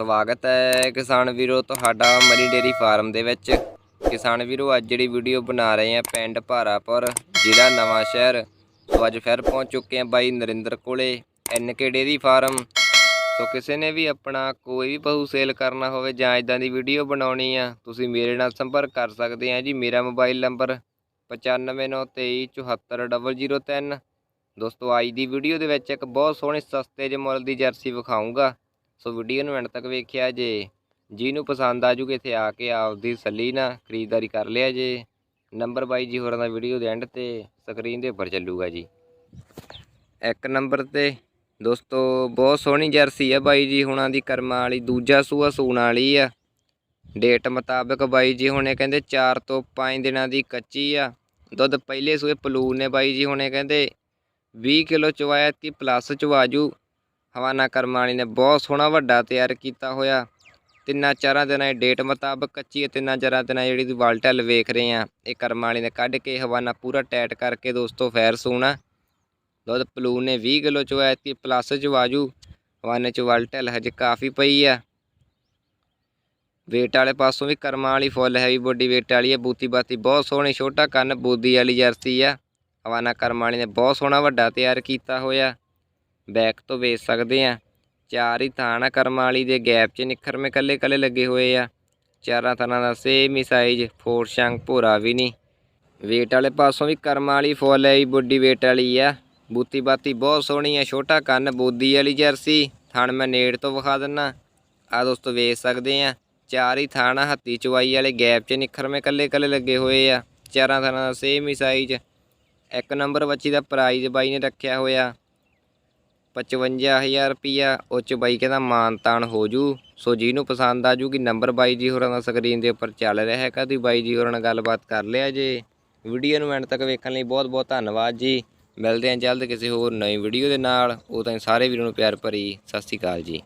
ਸਵਾਗਤ ਹੈ ਕਿਸਾਨ ਵੀਰੋ, ਤੁਹਾਡਾ ਮਰੀ ਡੇਰੀ ਫਾਰਮ ਦੇ ਵਿੱਚ। ਕਿਸਾਨ ਵੀਰੋ, ਅੱਜ ਜਿਹੜੀ ਵੀਡੀਓ ਬਣਾ ਰਹੇ ਆ ਪਿੰਡ ਭਾਰਾਪੁਰ, ਜ਼ਿਲ੍ਹਾ ਨਵਾਂ ਸ਼ਹਿਰ। ਸੋ ਅੱਜ ਫਿਰ ਪਹੁੰਚ ਚੁੱਕੇ ਆ ਬਾਈ ਨਰਿੰਦਰ ਕੋਲੇ ਐਨਕੇ ਡੇਰੀ ਫਾਰਮ। ਸੋ ਕਿਸੇ ਨੇ ਵੀ ਆਪਣਾ ਕੋਈ ਵੀ ਪਸ਼ੂ ਸੇਲ ਕਰਨਾ ਹੋਵੇ ਜਾਂ ਇਦਾਂ ਦੀ ਵੀਡੀਓ ਬਣਾਉਣੀ ਆ, ਤੁਸੀਂ ਮੇਰੇ ਨਾਲ ਸੰਪਰਕ ਕਰ ਸਕਦੇ ਆ ਜੀ। ਮੇਰਾ ਮੋਬਾਈਲ ਨੰਬਰ 9593244003 ਦੋਸਤੋ, ਅੱਜ ਦੀ ਵੀਡੀਓ ਦੇ ਵਿੱਚ ਇੱਕ ਬਹੁਤ ਸੋਹਣੀ, ਸਸਤੇ ਜਿਹੇ ਮੁੱਲ ਦੀ ਜਰਸੀ ਵਿਖਾਉਂਗਾ ਸੋ ਵੀਡੀਓ ਨੂੰ ਐਂਡ ਤੱਕ ਵੇਖਿਆ ਜੇ। ਜਿਹਨੂੰ ਪਸੰਦ ਆ ਜੂਗੇ ਇੱਥੇ ਆ ਕੇ ਆਪਦੀ ਸੱਲੀ ਨਾ ਖਰੀਦਦਾਰੀ ਕਰ ਲਿਆ ਜੇ। ਨੰਬਰ ਬਾਈ ਜੀ ਹੋਰਾਂ ਦਾ ਵੀਡੀਓ ਦੇ ਐਂਡ ਤੇ ਸਕਰੀਨ ਦੇ ਉੱਪਰ ਚੱਲੂਗਾ ਜੀ। ਇੱਕ ਨੰਬਰ ਤੇ ਦੋਸਤੋ ਬਹੁਤ ਸੋਹਣੀ ਜਰਸੀ ਆ ਬਾਈ ਜੀ ਹੁਣਾਂ ਦੀ ਕਰਮਾਂ ਵਾਲੀ। ਦੂਜਾ ਸੂਆ ਸੂਣ ਵਾਲੀ ਆ। ਡੇਟ ਮੁਤਾਬਕ ਬਾਈ ਜੀ ਹੁਣੇ ਕਹਿੰਦੇ 4 ਤੋਂ 5 ਦਿਨਾਂ ਦੀ ਕੱਚੀ ਆ। ਦੁੱਧ ਪਹਿਲੇ ਸੂਏ ਪਲੂਨ ਨੇ ਬਾਈ ਜੀ ਹੁਣੇ ਕਹਿੰਦੇ 20 ਕਿਲੋ ਚਵਾਇਆ ਕਿ ਪਲੱਸ ਚਵਾਜੂ ਹਵਾਨਾ ਕਰਮਾਂ ਵਾਲੀ ਨੇ ਬਹੁਤ ਸੋਹਣਾ ਵੱਡਾ ਤਿਆਰ ਕੀਤਾ ਹੋਇਆ। ਤਿੰਨਾਂ ਚਾਰਾਂ ਦਿਨਾਂ ਦੀ ਡੇਟ ਮੁਤਾਬਕ ਕੱਚੀ ਹੈ ਤਿੰਨਾਂ ਚਾਰਾਂ ਦਿਨਾਂ ਜਿਹੜੀ ਤੁਸੀਂ ਵਾਲਟਲ ਵੇਖ ਰਹੇ ਆ, ਇਹ ਕਰਮਾਂ ਵਾਲੀ ਨੇ ਕੱਢ ਕੇ ਹਵਾਨਾ ਪੂਰਾ ਟਾਈਟ ਕਰਕੇ ਦੋਸਤੋ ਫੈਰ ਸੂਣਾ ਦੁੱਧ ਪਲੂ ਨੇ 20 ਕਿਲੋ ਚਵਾਇਆ ਕਿ ਪਲੱਸ 'ਚ ਚਵਾਜੂ ਹਵਾਨੇ ਚ ਵਾਲਟਲ ਹਜੇ ਕਾਫੀ ਪਈ ਆ। ਵੇਟ ਵਾਲੇ ਪਾਸੋਂ ਵੀ ਕਰਮਾਂ ਵਾਲੀ ਫੁੱਲ ਹੈਵੀ ਬੋਡੀ ਵੇਟ ਵਾਲੀ ਹੈ ਬੂਤੀ ਬਾਤੀ ਬਹੁਤ ਸੋਹਣੀ, ਛੋਟਾ ਕੰਨ, ਬੋਦੀ ਵਾਲੀ ਜਰਸੀ ਆ। ਹਵਾਨਾ ਕਰਮਾਂ ਵਾਲੀ ਨੇ ਬਹੁਤ ਸੋਹਣਾ ਵੱਡਾ ਤਿਆਰ ਕੀਤਾ ਹੋਇਆ। ਬੈਕ ਤੋਂ ਵੇਚ ਸਕਦੇ ਆ ਚਾਰ ਹੀ ਥਾਣਾ ਕਰਮਾਂ ਵਾਲੀ ਦੇ ਗੈਪ 'ਚ ਨਿਖਰਵੇਂ ਕੱਲੇ ਕੱਲੇ ਲੱਗੇ ਹੋਏ ਆ। ਚਾਰਾਂ ਥਾਣਾ ਦਾ ਸੇਮ ਹੀ ਸਾਈਜ਼ ਫੋਰ ਸ਼ੰਗ ਭੋਰਾ ਵੀ ਨਹੀਂ। ਵੇਟ ਵਾਲੇ ਪਾਸੋਂ ਵੀ ਕਰਮਾਂ ਵਾਲੀ ਫੁੱਲ ਹੈ ਬੁੱਢੀ ਵੇਟ ਵਾਲੀ ਆ। ਬੂਤੀ ਬਾਤੀ ਬਹੁਤ ਸੋਹਣੀ ਆ, ਛੋਟਾ ਕੰਨ, ਬੋਦੀ ਵਾਲੀ ਜਰਸੀ। ਥਣ ਮੈਂ ਨੇੜ ਤੋਂ ਵਿਖਾ ਦਿੰਨਾ। ਆ ਦੋਸਤੋ ਵੇਚ ਸਕਦੇ ਆ ਚਾਰ ਹੀ ਥਾਣਾ ਹੱਤੀ ਚਵਾਈ ਵਾਲੇ ਗੈਪ 'ਚ ਨਿਖਰਵੇਂ ਕੱਲੇ ਕੱਲੇ ਲੱਗੇ ਹੋਏ ਆ। ਚਾਰਾਂ ਥਾਣਾ ਦਾ ਸੇਮ ਹੀ ਸਾਈਜ਼ ਇੱਕ ਨੰਬਰ ਬੱਚੀ ਦਾ ਪ੍ਰਾਈਜ਼ ਬਾਈ ਨੇ ਰੱਖਿਆ ਹੋਇਆ। 55000 ਰੁਪਿਆ ਉਹ 'ਚ ਬਾਈ ਕਹਿੰਦਾ ਮਾਨ ਤਾਨ ਹੋ ਜੂ। ਸੋ ਜਿਹਨੂੰ ਪਸੰਦ ਆ ਜੂਗੀ ਨੰਬਰ ਬਾਈ ਜੀ ਹੋਰਾਂ ਦਾ ਸਕਰੀਨ ਦੇ ਉੱਪਰ ਚੱਲ ਰਿਹਾ ਹੈਗਾ। ਕਦੀ ਬਾਈ ਜੀ ਹੋਰਾਂ ਨਾਲ ਗੱਲਬਾਤ ਕਰ ਲਿਆ ਜੇ। ਵੀਡੀਓ ਨੂੰ ਐਂਡ ਤੱਕ ਵੇਖਣ ਲਈ ਬਹੁਤ ਬਹੁਤ ਧੰਨਵਾਦ ਜੀ। ਮਿਲਦੇ ਹਾਂ ਜਲਦ ਕਿਸੇ ਹੋਰ ਨਵੀਂ ਵੀਡੀਓ ਦੇ ਨਾਲ। ਉਹ ਤਾਂ ਸਾਰੇ ਵੀਰਾਂ ਨੂੰ ਪਿਆਰ ਭਰੀ ਸਤਿ ਸ਼੍ਰੀ ਅਕਾਲ ਜੀ।